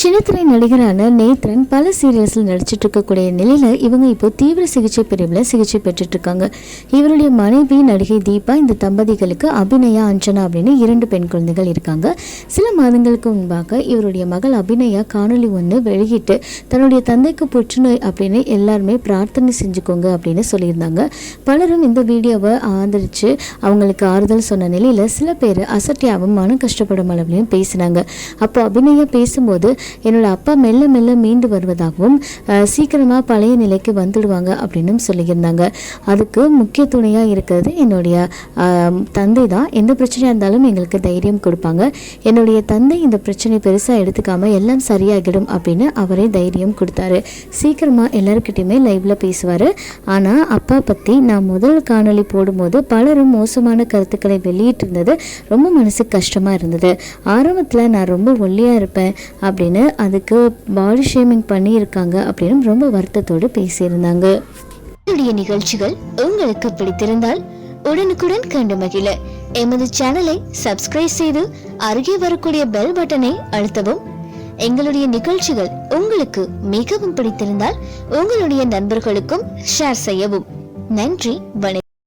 சின்னத்திரை நடிகரான நேத்ரன் பல சீரியல்ஸில் நடிச்சிட்டு இருக்கக்கூடிய நிலையில் இவங்க இப்போ தீவிர சிகிச்சை பிரிவில் சிகிச்சை பெற்றுட்டு இருக்காங்க இவருடைய மனைவி நடிகை தீபா இந்த தம்பதிகளுக்கு அபிநயா அஞ்சனா அப்படின்னு இரண்டு பெண் குழந்தைகள் இருக்காங்க. சில மாதங்களுக்கு முன்பாக இவருடைய மகள் அபிநயா காணொளி ஒன்று வெளியிட்டு தன்னுடைய தந்தைக்கு புற்றுநோய் அப்படின்னு எல்லாருமே பிரார்த்தனை செஞ்சுக்கோங்க அப்படின்னு சொல்லியிருந்தாங்க. பலரும் இந்த வீடியோவை ஆதரித்து அவங்களுக்கு ஆறுதல் சொன்ன நிலையில் சில பேர் அசட்டியாகவும் மன கஷ்டப்படும் அளவுலையும் பேசினாங்க. அப்போ அபிநயா பேசும்போது என்னோட அப்பா மெல்ல மெல்ல மீண்டு வருவதாகவும் சீக்கிரமாக சீக்கிரமா பழைய நிலைக்கு வந்துடுவாங்க அப்படின்னும் சொல்லியிருந்தாங்க. அதுக்கு முக்கிய துணையாக இருக்கிறது என்னுடைய தந்தை தான் எந்த பிரச்சனையாக இருந்தாலும் எங்களுக்கு தைரியம் கொடுப்பாங்க. என்னுடைய தந்தை இந்த பிரச்சனை பெருசாக எடுத்துக்காம எல்லாம் சரியாகிடும் அப்படின்னு அவரே தைரியம் கொடுத்தாரு. சீக்கிரமாக எல்லாருக்கிட்டையுமே லைவ்ல பேசுவார். ஆனால் அப்பா பற்றி நான் முதல் காணொளி போடும்போது பலரும் மோசமான கருத்துக்களை வெளியிட்டிருந்தது ரொம்ப மனசுக்கு கஷ்டமாக இருந்தது. ஆரம்பத்தில் நான் ரொம்ப ஒல்லியாக இருப்பேன் அப்படின்னு அப்படின்னு அதுக்கு பாடி ஷேமிங் பண்ணியிருக்காங்க அப்படின்னு ரொம்ப வருத்தத்தோடு பேசியிருந்தாங்க. என்னுடைய நிகழ்ச்சிகள் உங்களுக்கு பிடித்திருந்தால் உடனுக்குடன் கண்டு மகிழ. எமது சேனலை சப்ஸ்கிரைப் செய்து அருகே வரக்கூடிய பெல் பட்டனை அழுத்தவும். எங்களுடைய நிகழ்ச்சிகள் உங்களுக்கு மிகவும் பிடித்திருந்தால் உங்களுடைய நண்பர்களுக்கும் ஷேர் செய்யவும். நன்றி வணக்கம்.